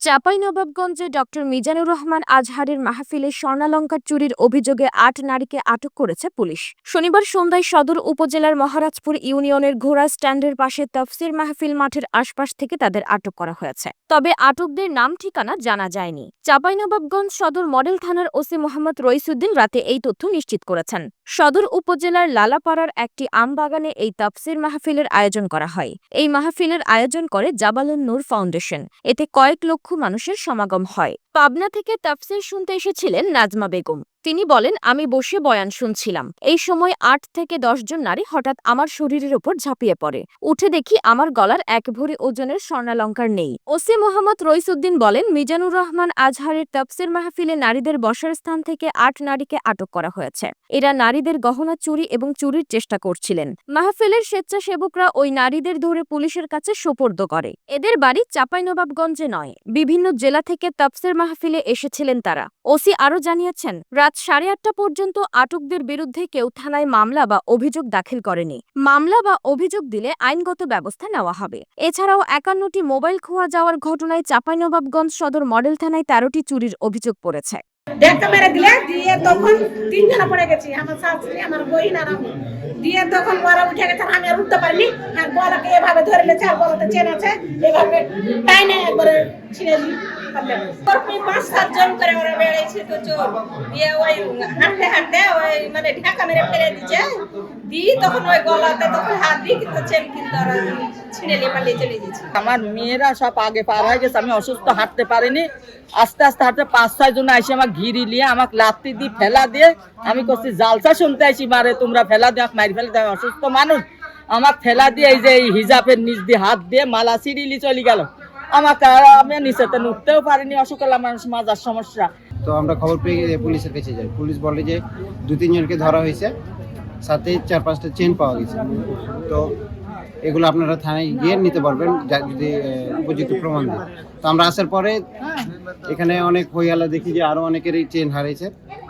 চাঁপাইনবাবগঞ্জে doctor Mizanur Rahman আজহারের মাহফিলে স্বর্ণালঙ্কার চুরির অভিযোগে আট নারীকে আটক করেছে পুলিশ। শনিবার সন্ধ্যায় সদর উপজেলার মহারাজপুর ইউনিয়নের ঘোড়া স্ট্যান্ডের পাশে তফসির মাহফিল মাঠের আশপাশ থেকে তাদের আটক করা হয়েছে। তবে আটকদের নাম ঠিকানা জানা যায়নি। চাঁপাইনবাবগঞ্জ সদর মডেল থানার ওসি মোহাম্মদ রইসুদ্দিন রাতে এই তথ্য নিশ্চিত করেছেন। সদর উপজেলার লালাপাড়ার একটি আমবাগানে এই তফসির মাহফিলের আয়োজন করা হয়। এই মাহফিলের আয়োজন করে জাবালুন নূর ফাউন্ডেশন। এতে কয়েক লক্ষ মানুষের সমাগম হয়। পাবনা থেকে তাফসির শুনতে এসেছিলেন নাজমা বেগম। তিনি বলেন, আমি বসে বয়ান শুনছিলাম। এই সময় আট থেকে দশ জন নারী হঠাৎ আমার শরীরের ওপর ঝাঁপিয়ে পড়ে। উঠে দেখি আমার গলার এক ভরি ওজনের স্বর্ণালঙ্কার নেই। ওসি মোহাম্মদ রইসুদ্দিন বলেন, মিজানুর রহমান আজহারের তাফসির মাহফিলে নারীদের বসার স্থান থেকে আট নারীকে আটক করা হয়েছে। এরা নারীদের গহনা চুরি এবং চুরির চেষ্টা করছিলেন। মাহফিলের স্বেচ্ছাসেবকরা ওই নারীদের ধরে পুলিশের কাছে সোপর্দ করে। এদের বাড়ি চাঁপাইনবাবগঞ্জে নয়। বিভিন্ন জেলা থেকে তাফসির মাহফিলে এসেছিলেন তারা। ওসি আরও জানিয়েছেন রাত সাড়ে আটটা পর্যন্ত আটকদের বিরুদ্ধে কেউ থানায় মামলা বা অভিযোগ দাখিল করেনি। মামলা বা অভিযোগ দিলে আইনগত ব্যবস্থা নেওয়া হবে। এছাড়াও একান্নটি মোবাইল খোয়া যাওয়ার ঘটনায় চাঁপাইনবাবগঞ্জ সদর মডেল থানায় তেরোটি চুরির অভিযোগ পড়েছে। মেরে দিলে, দিয়ে তখন পড়ে গেছি, আমার শাশুড়ি, আমার বইন আর আমি। দিয়ে তখন বড় উঠে গেছে, আমি আর উঠতে পারিনি। আর এভাবে ধরে আর এভাবে টাইনে একবারে ছিঁড়ে দিই আমার মেয়েরা সব আগে পার হয়ে গেছে, আমি অসুস্থ, হাঁটতে পারিনি। আস্তে আস্তে হাঁটতে পাঁচ, ছয় জন এসে আমাকে ঘিরি নিয়ে আমাকে লাত্তি দিয়ে ফেলা দিয়ে আমি করছি জালসা শুনতে আইছি মারে, তোমরা ফেলা দিয়ে মারি ফেলে দিয়ে অসুস্থ মানুষ। আমাকে ফেলা দিয়ে এই যে এই হিজাবের নিচ দিয়ে হাত দিয়ে মালা সিঁড়িলি চলে গেল। আমাকে আর আমি নিচে তো উঠতেও পারিনি, অসুখ হলাম মানুষ মাজার সমস্যা। তো আমরা খবর পেয়ে পুলিশের কাছে যাই। পুলিশ বলে যে দু তিনজনকে ধরা হয়েছে, সাথে চার, পাঁচটা চেন পাওয়া গেছে। তো এগুলো আপনারা থানায় গিয়ে নিতে পারবেন যদি উপযুক্ত প্রমাণ দেয় তো আমরা আসার পরে এখানে অনেক হইয়ালা দেখি যে আরও অনেকেরই চেন হারিয়েছে